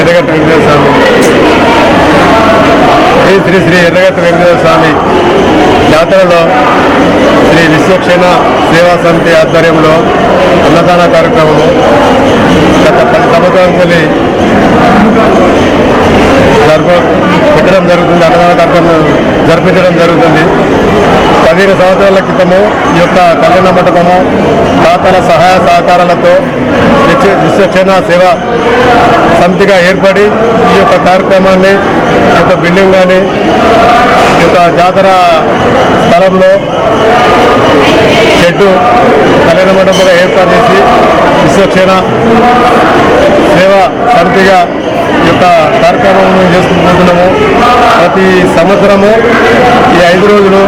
ఎర్రగట్ట వెంకటేశ్వర స్వామి. శ్రీ శ్రీ శ్రీ ఎర్రగట్ట వెంకటేశ్వర స్వామి జాతరలో శ్రీ విశ్వక్షేణ సేవా సమితి ఆధ్వర్యంలో అన్నదాన కార్యక్రమం గత పది సంవత్సరాల నుండి జరప పెట్టడం జరుగుతుంది. అన్నదాన కార్యక్రమం జరిపించడం జరుగుతుంది. పదిహేను సంవత్సరాల క్రితము ఈ యొక్క కళ్యాణ మండపము దాతల సహాయ సహకారాలతో విశ్వక్షణ సేవ సమితిగా ఏర్పడి ఈ యొక్క కార్యక్రమాన్ని ఈ యొక్క బిల్డింగ్ కానీ ఈ యొక్క జాతర స్థలంలో షెడ్డు కళ్యాణ మండపంగా ఏర్పాటు చేసి విశ్వక్షణ సేవ సమితిగా యొక్క కార్యక్రమం చేసుకుంటున్నాము ప్రతి సంవత్సరము ఈ ఐదు రోజులు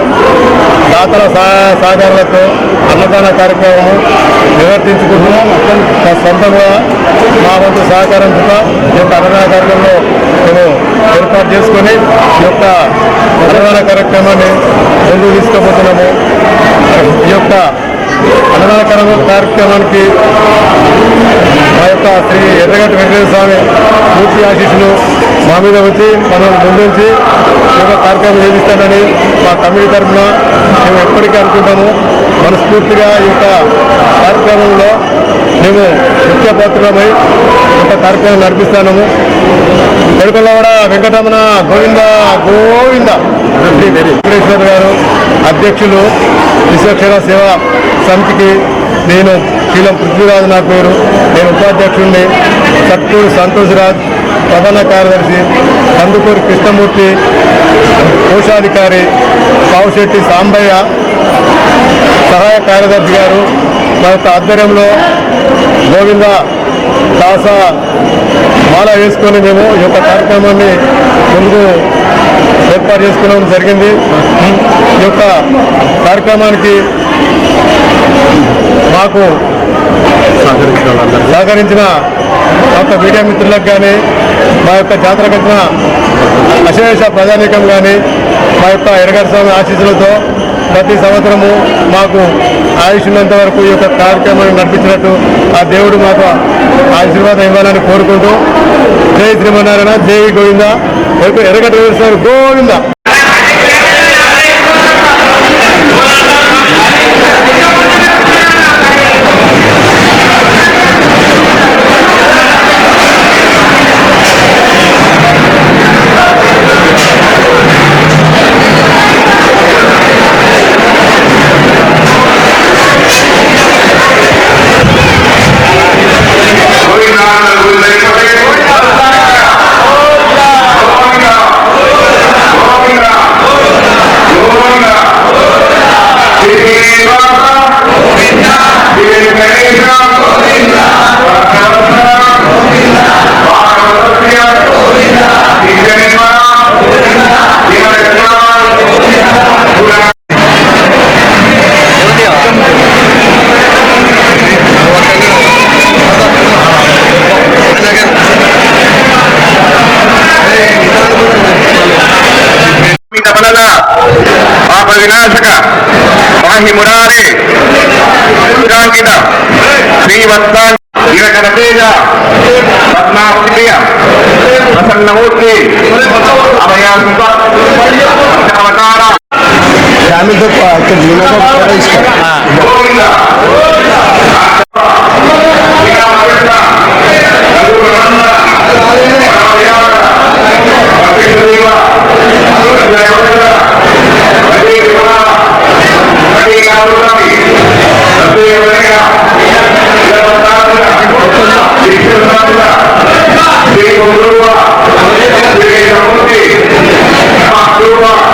దాతల సహాయ సహకారాలతో అన్నదాన కార్యక్రమము నిర్వర్తించుకుంటున్నాం. సొంతంగా మా వంతు సహకారం కూడా ఈ యొక్క అన్నదాన కార్యక్రమంలో మేము ఏర్పాటు చేసుకొని ఈ యొక్క అన్నదాన కార్యక్రమాన్ని ముందుకు తీసుకుపోతున్నాము. ఈ యొక్క అన్నదాన కార్యక్రమానికి మా యొక్క శ్రీ ఎర్రగడ్డ వెంకటేశ్వర స్వామి పూర్తి ఆశీస్సులు మా మీద వచ్చి మనం ముందుంచి యొక్క కార్యక్రమం చేపిస్తానని మా కమిటీ తరఫున మేము ఎప్పటికీ అనుకుంటాము. మనస్ఫూర్తిగా ఈ యొక్క కార్యక్రమంలో మేము ముఖ్య పాత్రమై ఒక యొక్క కార్యక్రమం నడిపిస్తాము పెడుకొల్లవాడ వెంకటరమణ గోవింద గోవింద. శ్రీ వెంకటేశ్వర గారు అధ్యక్షులు విశ్వక్షణ సేవ సమితికి నేను శీలం పృథ్వీరాజు నా పేరు. నేను ఉపాధ్యక్షుడిని సత్తూరు సంతోష్రాజ్ ప్రధాన కార్యదర్శి కందుకూరి కృష్ణమూర్తి కోశాధికారి పావుశెట్టి సాంబయ్య సహాయ కార్యదర్శి గారు మా యొక్క ఆధ్వర్యంలో గోవింద దాస మాల వేసుకొని మేము ఈ యొక్క కార్యక్రమాన్ని ముందుకు ఏర్పాటు చేసుకోవడం జరిగింది. ఈ యొక్క కార్యక్రమానికి మాకు సహకరించిన మా యొక్క మీడియా మిత్రులకు కానీ మా యొక్క జాతరకు వచ్చిన అశేష ప్రజానీకం కానీ మా యొక్క ఎరగడ స్వామి ఆశీస్సులతో ప్రతి సంవత్సరము మాకు ఆయుష్ ఉన్నంత వరకు ఈ యొక్క కార్యక్రమాన్ని నడిపించినట్టు ఆ దేవుడు మాకు ఆశీర్వాదం ఇవ్వాలని కోరుకుంటూ జై శ్రీమన్నారాయణ జై గోవింద ఎరగట్ట స్వామి గోవింద. विनाश का मुरारे विरामिता श्रीवत्तान दीर्घ रतेजा प्रसन्नमूर्ति अभयांत अवतारा これ。